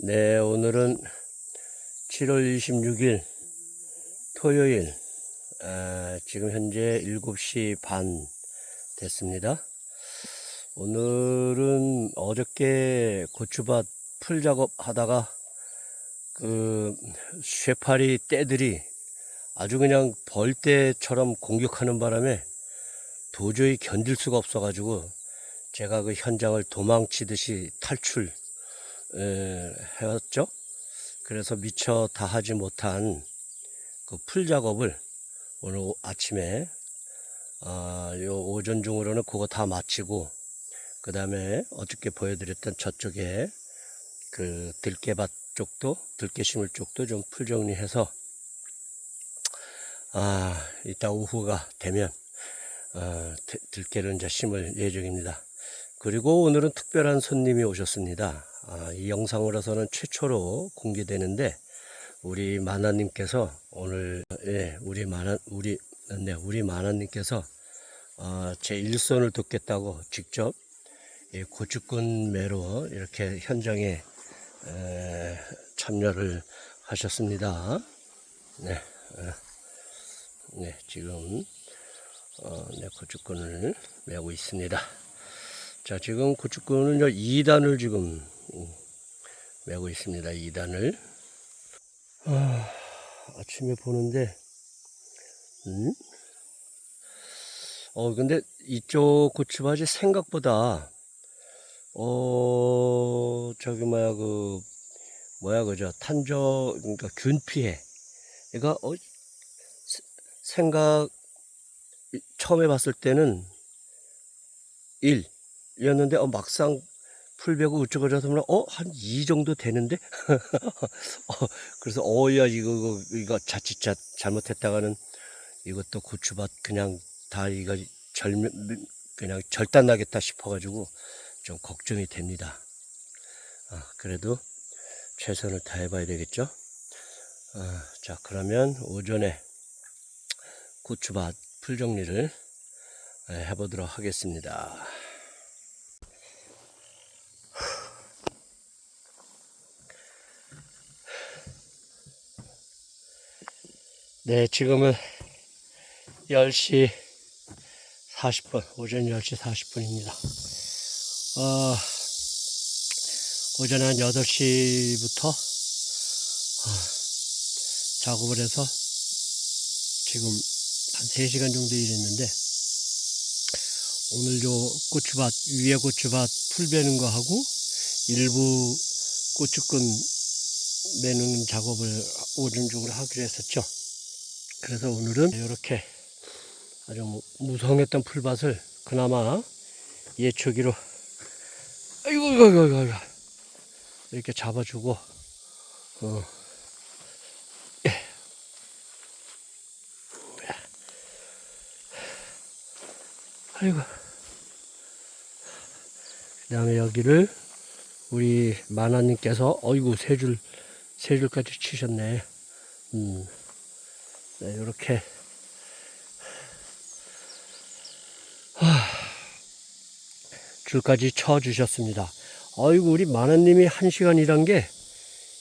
네, 오늘은 7월 26일 토요일, 아, 지금 현재 7시 반 됐습니다. 오늘은 어저께 고추밭 풀 작업 하다가 그 쇠파리 떼들이 아주 그냥 벌떼처럼 공격하는 바람에 도저히 견딜 수가 없어가지고 제가 그 현장을 도망치듯이 탈출 에, 해왔죠. 그래서 미처 다 하지 못한 그 풀 작업을 오늘 오- 아침에 아, 요 오전 중으로는 그거 다 마치고 그 다음에 어저께 보여드렸던 저쪽에 그 들깨밭 쪽도 들깨 심을 쪽도 좀 풀 정리해서 아 이따 오후가 되면 어, 들- 들깨를 이제 심을 예정입니다. 그리고 오늘은 특별한 손님이 오셨습니다. 아, 이 영상으로서는 최초로 공개되는데 우리 마나님께서 오늘 예, 우리 마나 우리 네, 우리 마나님께서 어, 제 일손을 돕겠다고 직접 이 고추꾼 매로 이렇게 현장에 에, 참여를 하셨습니다. 네, 어, 네 지금 어, 네, 고추꾼을 메고 있습니다. 자, 지금 고축구는 2단을 지금 음, 메고 있습니다. 2단을. 아, 아침에 보는데, 음? 어, 근데 이쪽 고추밭이 생각보다, 어, 저기, 뭐야, 그, 뭐야, 그죠. 탄저, 그러니까 균 피해. 얘가, 어, 세- 생각, 이- 처음에 봤을 때는 1, 이었는데 어, 막상 풀베고 어쩌고 저쩌고 어, 한 이 정도 되는데? 어, 그래서 어야 이거 이거, 이거 자칫 잘못했다가는 이것도 고추밭 그냥 다 이거 절 그냥 절단나겠다 싶어가지고 좀 걱정이 됩니다. 아, 그래도 최선을 다해봐야 되겠죠? 아, 자 그러면 오전에 고추밭 풀 정리를 예, 해보도록 하겠습니다. 네, 지금은 10시 40분, 오전 10시 40분입니다. 어, 오전 한 8시부터 작업을 해서 지금 한 3시간 정도 일했는데, 오늘 요 고추밭, 위에 고추밭 풀 베는 거 하고, 일부 고추끈 매는 작업을 오전 중으로 하기로 했었죠. 그래서 오늘은 이렇게 아주 무- 무성했던 풀밭을 그나마 예초기로 아이고 이거 이거 이거 이렇게 잡아주고 어. 예. 아이고 그 다음에 여기를 우리 만화님께서 어이구 세 줄 세 줄까지 치셨네 음. 네, 이렇게 줄까지 쳐 주셨습니다. 어이구 우리 마나님이 한 시간 일한 게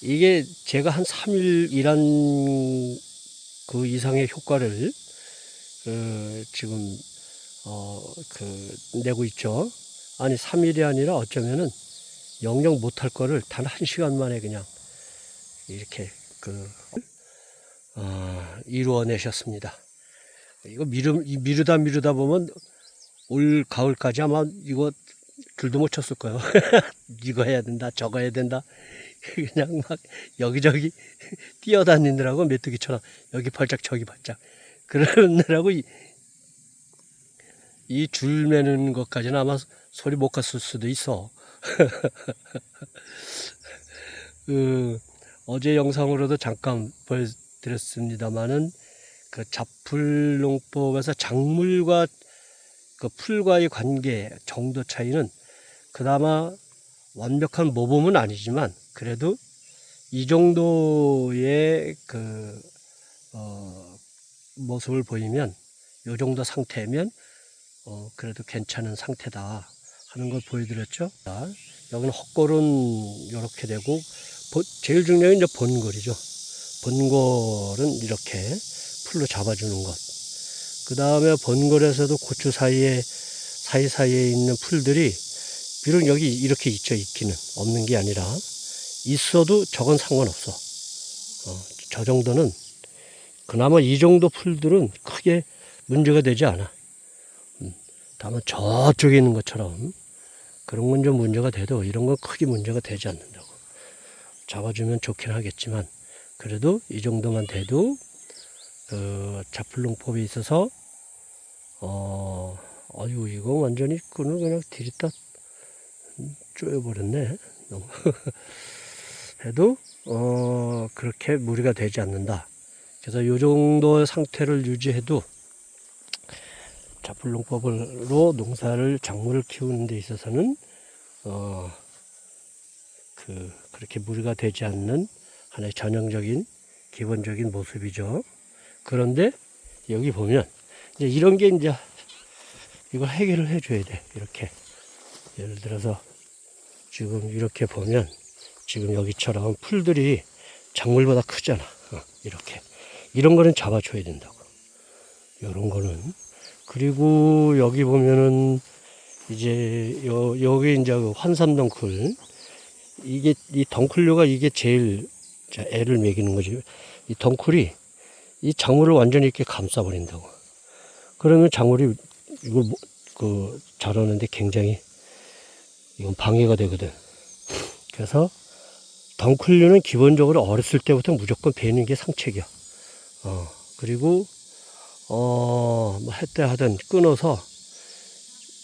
이게 제가 한 3일 일한 그 이상의 효과를 그 지금 어 그 내고 있죠. 아니 3일이 아니라 어쩌면은 영영 못할 거를 단 한 시간 만에 그냥 이렇게 그 아, 이루어내셨습니다. 이거 미루, 이 미루다 미루다 보면 올 가을까지 아마 이거 줄도 못 쳤을 거예요. 이거 해야 된다, 저거 해야 된다. 그냥 막 여기저기 뛰어다니느라고 메뚜기처럼 여기 발짝 저기 발짝 그러느라고 이줄 매는 것까지는 아마 소리 못 갔을 수도 있어. 그 어제 영상으로도 잠깐 보여 드렸습니다만은 그 잡풀농법에서 작물과 그 풀과의 관계 정도 차이는 그나마 완벽한 모범은 아니지만 그래도 이 정도의 그 어, 모습을 보이면 이 정도 상태면 어, 그래도 괜찮은 상태다 하는 걸 보여드렸죠. 자, 여기는 헛골은 이렇게 되고 보- 제일 중요한 게 이제 본골이죠. 본골은 이렇게 풀로 잡아주는 것. 그 다음에 본골에서도 고추 사이에 사이사이에 있는 풀들이 비록 여기 이렇게 있죠 있기는 없는 게 아니라 있어도 저건 상관없어. 어, 저 정도는 그나마 이 정도 풀들은 크게 문제가 되지 않아. 음, 다만 저쪽에 있는 것처럼 그런 건 좀 문제가 돼도 이런 건 크게 문제가 되지 않는다고. 잡아주면 좋긴 하겠지만 그래도 이 정도만 돼도 그 자풀농법에 있어서 어 아유 이거 완전히 끈을 그냥 디리다 쪼여버렸네. 너무 해도 어 그렇게 무리가 되지 않는다. 그래서 이 정도 상태를 유지해도 자풀농법으로 농사를 작물을 키우는 데 있어서는 어 그 그렇게 무리가 되지 않는 하나의 전형적인 기본적인 모습이죠. 그런데 여기 보면 이제 이런 게 이제 이걸 해결을 해줘야 돼. 이렇게 예를 들어서 지금 이렇게 보면 지금 여기처럼 풀들이 작물보다 크잖아. 어, 이렇게 이런 거는 잡아줘야 된다고. 이런 거는 그리고 여기 보면은 이제 여, 여기 이제 그 환삼덩쿨 이게 이 덩쿨류가 이게 제일 자, 애를 먹이는 거지. 이 덩쿨이 이 작물을 완전히 이렇게 감싸버린다고. 그러면 작물이 이걸 뭐- 그 자라는데 굉장히 이건 방해가 되거든. 그래서 덩쿨류는 기본적으로 어렸을 때부터 무조건 베는 게 상책이야. 어 그리고 어 뭐 했다 하든 끊어서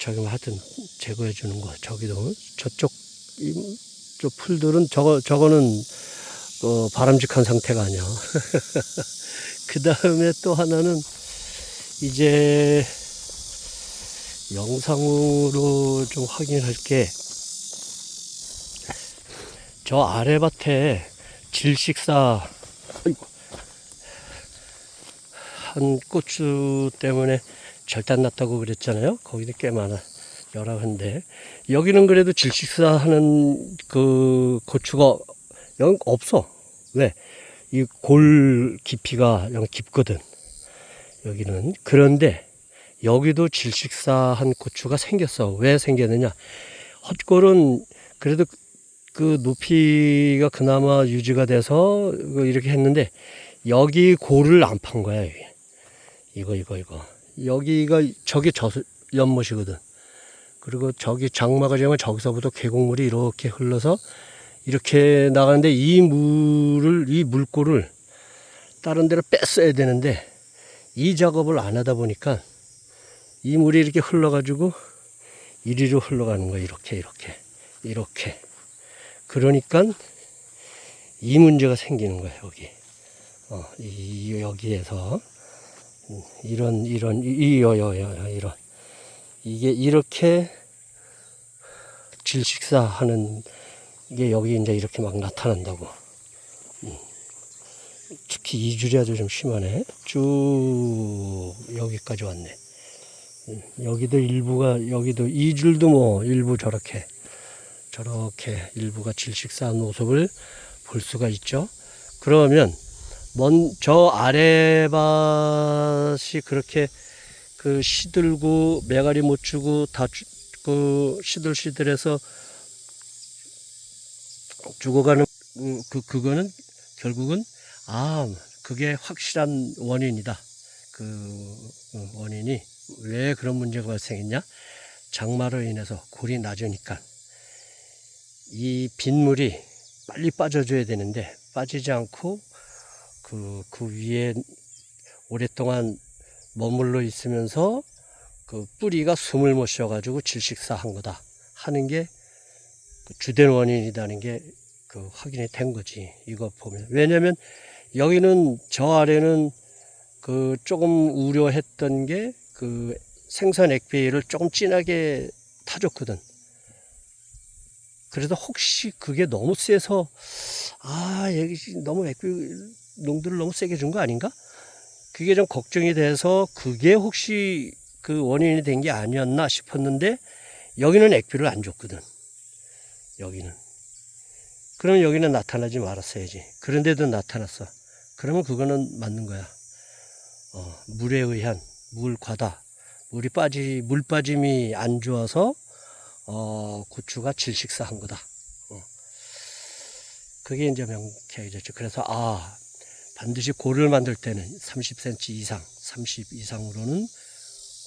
저기 뭐 하여튼 제거해 주는 거. 저기도 저쪽 이, 저 풀들은 저거 저거는 어, 바람직한 상태가 아니야. 그 다음에 또 하나는 이제 영상으로 좀 확인할 게 저 아래 밭에 질식사 아이고, 한 고추 때문에 절단 났다고 그랬잖아요. 거기도 꽤 많아. 여러 군데. 여기는 그래도 질식사 하는 그 고추가 여기 없어. 왜? 이 골 깊이가 영 깊거든. 여기는. 그런데 여기도 질식사한 고추가 생겼어. 왜 생겼느냐? 헛골은 그래도 그 높이가 그나마 유지가 돼서 이거 이렇게 했는데 여기 골을 안 판 거야. 여기. 이거 이거 이거. 여기가 저기 저 연못이거든. 그리고 저기 장마가 지면 저기서부터 계곡물이 이렇게 흘러서 이렇게 나가는데 이 물을 이 물골을 다른 데로 뺐어야 되는데 이 작업을 안 하다 보니까 이 물이 이렇게 흘러가지고 이리로 흘러가는 거야 이렇게 이렇게 이렇게. 그러니까 이 문제가 생기는 거야 여기. 어, 이 여기에서. 음, 이런 이런 이여여여 이런. 이게 이렇게 질식사하는 게 여기 이제 이렇게 막 나타난다고. 음. 특히 이 줄이 아주 좀 심하네. 쭉 여기까지 왔네. 음, 여기도 일부가 여기도 이 줄도 뭐 일부 저렇게 저렇게 일부가 질식사한 모습을 볼 수가 있죠. 그러면 먼 저 아래밭이 그렇게 그 시들고 매가리 못 주고 다 그 시들시들해서 죽어가는 음, 그 그거는 결국은 아 그게 확실한 원인이다. 그 어, 원인이 왜 그런 문제가 발생했냐? 장마로 인해서 골이 낮으니까 이 빗물이 빨리 빠져줘야 되는데 빠지지 않고 그, 그 위에 오랫동안 머물러 있으면서 그 뿌리가 숨을 못 쉬어가지고 질식사한 거다 하는 게 그 주된 원인이라는 게 그 확인이 된 거지. 이거 보면. 왜냐면 여기는 저 아래는 그 조금 우려했던 게 그 생선 액비를 조금 진하게 타줬거든. 그래서 혹시 그게 너무 세서 아 여기 너무 액비 농도를 너무 세게 준 거 아닌가? 그게 좀 걱정이 돼서 그게 혹시 그 원인이 된 게 아니었나 싶었는데 여기는 액비를 안 줬거든. 여기는 그러면 여기는 나타나지 말았어야지. 그런데도 나타났어. 그러면 그거는 맞는 거야. 어, 물에 의한 물 과다. 물이 빠지, 물 빠짐이 안 좋아서, 어, 고추가 질식사한 거다. 어. 그게 이제 명쾌하게 됐죠. 그래서, 아, 반드시 골을 만들 때는 30cm 이상, 30 이상으로는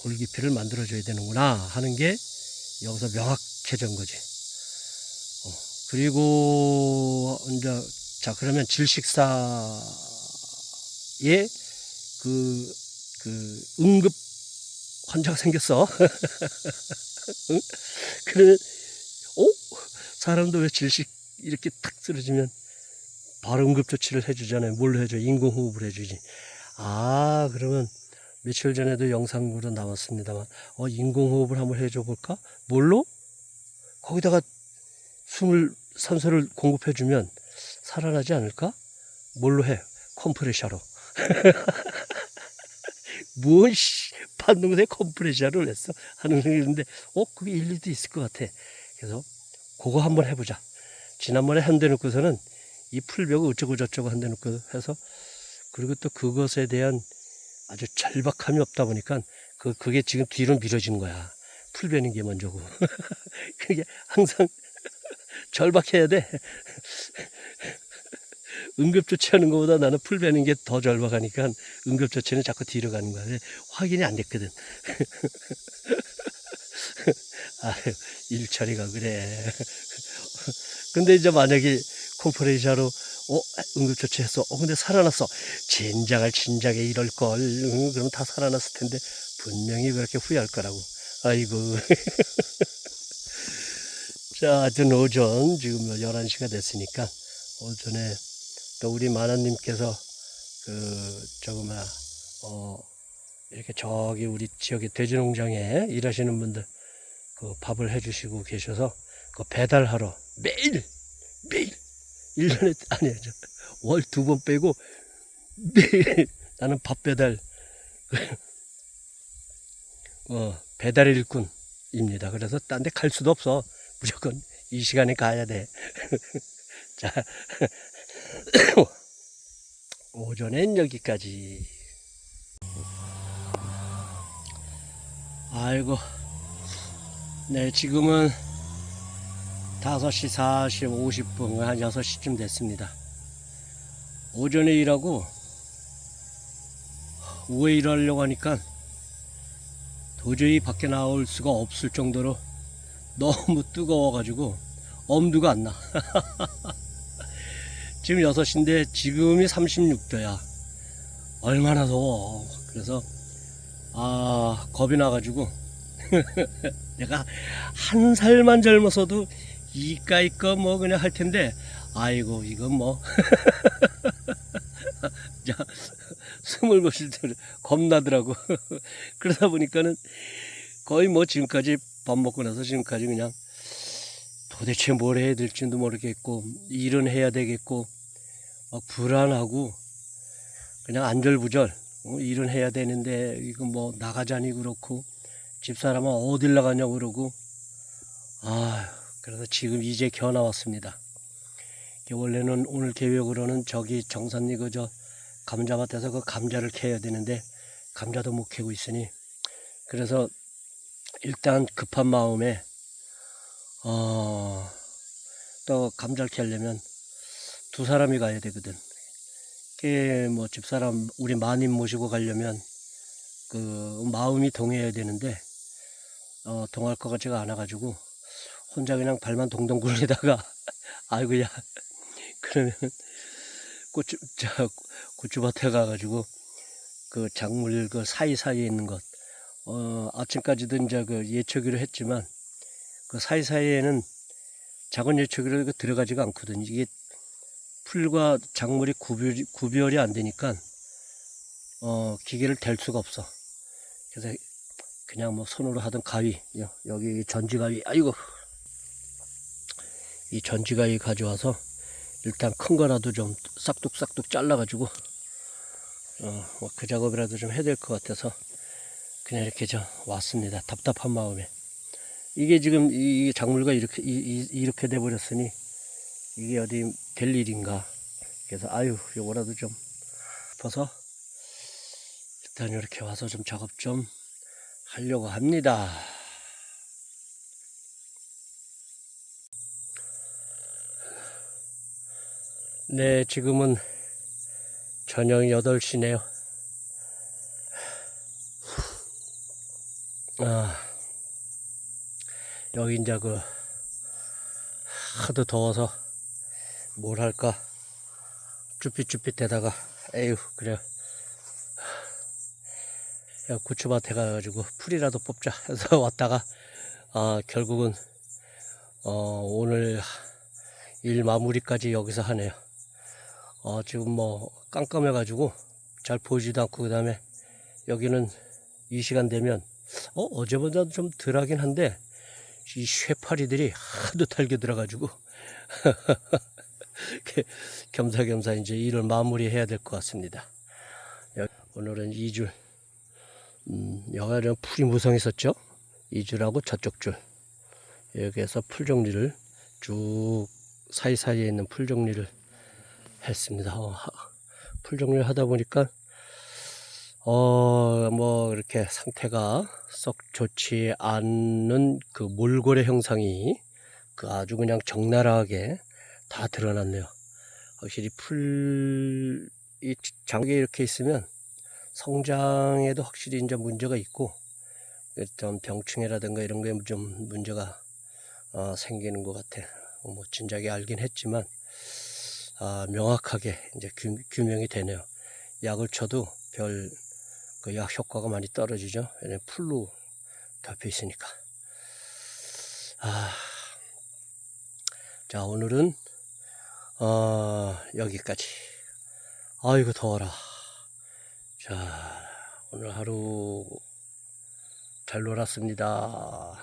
골 깊이를 만들어줘야 되는구나 하는 게 여기서 명확해진 거지. 어, 그리고 이제 자 그러면 질식사의 그, 그 응급 환자가 생겼어. 응? 그러면 어? 사람도 왜 질식 이렇게 탁 쓰러지면 바로 응급 조치를 해주잖아요. 뭘로 해줘? 인공호흡을 해주지. 아 그러면 며칠 전에도 영상으로 나왔습니다만 어 인공호흡을 한번 해줘 볼까? 뭘로? 거기다가 숨을 산소를 공급해 주면 살아나지 않을까? 뭘로 해? 컴프레셔로. 뭔 씨, 반동세 컴프레셔를 했어 하는 게 있는데 어 그게 일리도 있을 것 같아. 그래서 그거 한번 해보자. 지난번에 한 대 놓고서는 이 풀벽을 어쩌고 저쩌고 한 대 놓고 해서 그리고 또 그것에 대한 아주 절박함이 없다 보니까 그 그게 지금 뒤로 미뤄진 거야. 풀 베는 게 먼저고. 그게 항상 절박해야 돼. 응급조치하는 것보다 나는 풀 베는 게 더 절박하니까 응급조치는 자꾸 뒤로 가는 거야. 확인이 안 됐거든. 아유, 일처리가 그래. 근데 이제 만약에 콤프레셔로 어 응급조치했어. 어 근데 살아났어. 젠장할 진작에 이럴 걸. 응, 그럼 다 살아났을 텐데 분명히 그렇게 후회할 거라고. 아이고. 자, 하여튼 오전 지금 11시가 됐으니까 오전에 또 우리 마나님께서 그 뭐야 어 이렇게 저기 우리 지역의 돼지 농장에 일하시는 분들 그 밥을 해주시고 계셔서 그 배달하러 매일 매일 1년에 아니야 월두 번 빼고 매일 나는 밥 배달 어 배달 일꾼입니다. 그래서 딴 데 갈 수도 없어. 무조건 이 시간에 가야 돼. 자 오전엔 여기까지. 아이고 네 지금은 5시 40, 50분, 한 6시쯤 됐습니다. 오전에 일하고, 오후에 일하려고 하니까 도저히 밖에 나올 수가 없을 정도로 너무 뜨거워가지고 엄두가 안 나. 지금 6시인데 지금이 36도야. 얼마나 더워. 그래서, 아, 겁이 나가지고 내가 한 살만 젊어서도 이까이 거뭐 그냥 할 텐데 아이고 이건 뭐 자, 숨을 못쉴 때 겁나더라고 그러다 보니까는 거의 뭐 지금까지 밥 먹고 나서 지금까지 그냥 도대체 뭘 해야 될지도 모르겠고 일은 해야 되겠고 막 불안하고 그냥 안절부절 어, 일은 해야 되는데 이거 뭐 나가자니 그렇고 집사람은 어딜 나가냐고 그러고 아 그래서 지금 이제 겨 나왔습니다. 원래는 오늘 계획으로는 저기 정산리 그저 감자밭에서 그 감자를 캐야 되는데 감자도 못 캐고 있으니 그래서 일단 급한 마음에 어, 또 감자를 캐려면 두 사람이 가야 되거든. 그뭐 집사람 우리 마님 모시고 가려면 그 마음이 동해야 되는데 어, 동할 것 같지가 않아가지고 혼자 그냥 발만 동동 굴리다가 아이고야 그러면 고추 저 고추밭에 가가지고 그 작물 그 사이 사이에 있는 것 어, 아침까지도 이제 그 예초기로 했지만 그 사이 사이에는 작은 예초기로 그 들어가지가 않거든 이게 풀과 작물이 구별이 구별이 안 되니까 어 기계를 댈 수가 없어. 그래서 그냥 뭐 손으로 하던 가위 여- 여기 전지 가위 아이고. 이 전지가위 가져와서 일단 큰 거라도 좀 싹둑싹둑 잘라가지고 어, 뭐 그 작업이라도 좀 해야 될 것 같아서 그냥 이렇게 저 왔습니다. 답답한 마음에 이게 지금 이 작물가 이렇게 이, 이- 이렇게 돼 버렸으니 이게 어디 될 일인가. 그래서 아유 요거라도 좀 싶어서 일단 이렇게 와서 좀 작업 좀 하려고 합니다. 네, 지금은 저녁 8시네요. 아, 여기 이제 그, 하도 더워서, 뭘 할까, 쭈삣쭈삣대다가, 에휴, 그래. 야, 고추밭에 가가지고 풀이라도 뽑자 해서 왔다가, 아, 결국은, 어, 오늘 일 마무리까지 여기서 하네요. 어, 지금 뭐 깜깜해가지고 잘 보이지도 않고 그 다음에 여기는 이 시간 되면 어, 어제보다 좀 덜하긴 한데 이 쇠파리들이 하도 달겨 들어가지고 겸사겸사 이제 일을 마무리해야 될 것 같습니다. 여- 오늘은 이 줄, 음, 여기가 좀 풀이 무성했었죠? 이 줄하고 저쪽 줄. 여기에서 풀 정리를 쭉 사이사이에 있는 풀 정리를 했습니다. 어, 하- 풀 정리를 하다 보니까 어, 뭐 이렇게 상태가 썩 좋지 않는 그 몰골의 형상이 그 아주 그냥 적나라하게 다 드러났네요. 확실히 풀 이 장에 이렇게 있으면 성장에도 확실히 이제 문제가 있고 어떤 병충해라든가 이런 거에 좀 문제가 어, 생기는 것 같아. 어, 뭐 진작에 알긴 했지만 아, 명확하게 이제 규, 규명이 되네요. 약을 쳐도 별 그 약 효과가 많이 떨어지죠. 풀로 덮여 있으니까. 아, 자 오늘은 어, 여기까지. 아이고 더워라. 자 오늘 하루 잘 놀았습니다.